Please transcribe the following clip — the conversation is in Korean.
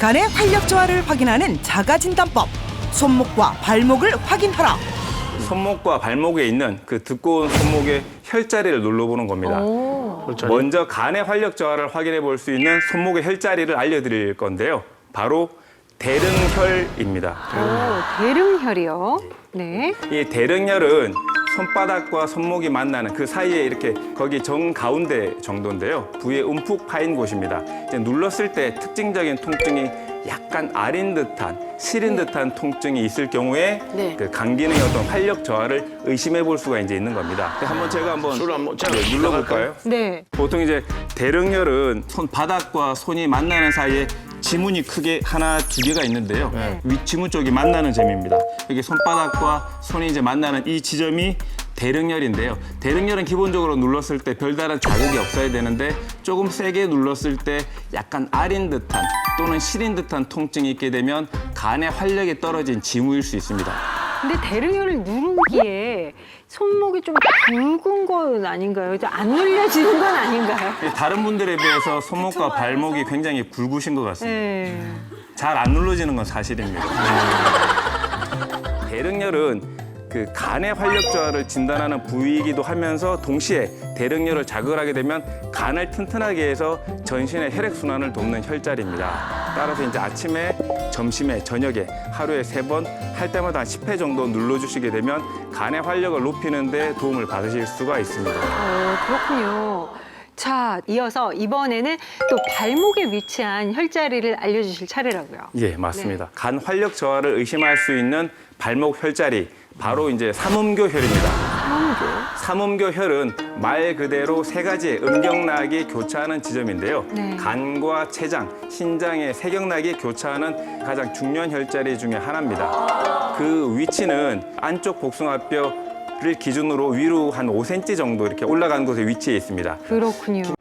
간의 활력 저하를 확인하는 자가 진단법. 손목과 발목을 확인하라. 손목과 발목에 있는 그 두꺼운 손목의 혈자리를 눌러보는 겁니다. 혈자리? 먼저 간의 활력 저하를 확인해 볼 수 있는 손목의 혈자리를 알려드릴 건데요. 바로 대릉혈입니다. 오, 대릉혈이요. 네. 이 대릉혈은 손바닥과 손목이 만나는 그 사이에 이렇게 거기 정 가운데 정도인데요. 부위에 움푹 파인 곳입니다. 이제 눌렀을 때 특징적인 통증이 약간 아린 듯한 시린 듯한 통증이 있을 경우에 네. 그 간기능의 어떤 활력 저하를 의심해 볼 수가 이제 있는 겁니다. 한번 제가 한번 술을 한번 자, 네, 눌러볼까요? 네. 보통 이제 대릉혈은 손 바닥과 손이 만나는 사이에 지문이 크게 하나 두 개가 있는데요. 윗지문 쪽이 만나는 점입니다. 이게 손바닥과 손이 이제 만나는 이 지점이 대릉혈인데요. 대릉혈은 기본적으로 눌렀을 때 별다른 자극이 없어야 되는데 조금 세게 눌렀을 때 약간 아린 듯한 또는 시린 듯한 통증이 있게 되면 간의 활력이 떨어진 징후일 수 있습니다. 근데 대릉혈을 누르기에 손목이 좀 굵은 건 아닌가요? 좀안 눌려지는 건 아닌가요? 다른 분들에 비해서 손목과 발목이 굉장히 굵으신 것 같습니다. 네. 잘 안 눌러지는 건 사실입니다. 대릉혈은 그 간의 활력 저하를 진단하는 부위이기도 하면서 동시에 대릉혈을 자극을 하게 되면 간을 튼튼하게 해서 전신의 혈액 순환을 돕는 혈자리입니다. 따라서 이제 아침에, 점심에, 저녁에 하루에 세 번 할 때마다 한 10회 정도 눌러 주시게 되면 간의 활력을 높이는 데 도움을 받으실 수가 있습니다. 어, 그렇군요. 자, 이어서 이번에는 또 발목에 위치한 혈자리를 알려주실 차례라고요. 예, 맞습니다. 간 활력 저하를 의심할 수 있는 발목 혈자리 바로 이제 삼음교 혈입니다. 삼음교. 삼음교 혈은 말 그대로 세 가지의 음경락이 교차하는 지점인데요. 네. 간과 췌장, 신장의 세경락이 교차하는 가장 중요한 혈자리 중에 하나입니다. 그 위치는 안쪽 복숭아뼈를 기준으로 위로 한 5cm 정도 이렇게 올라간 곳에 위치해 있습니다. 그렇군요.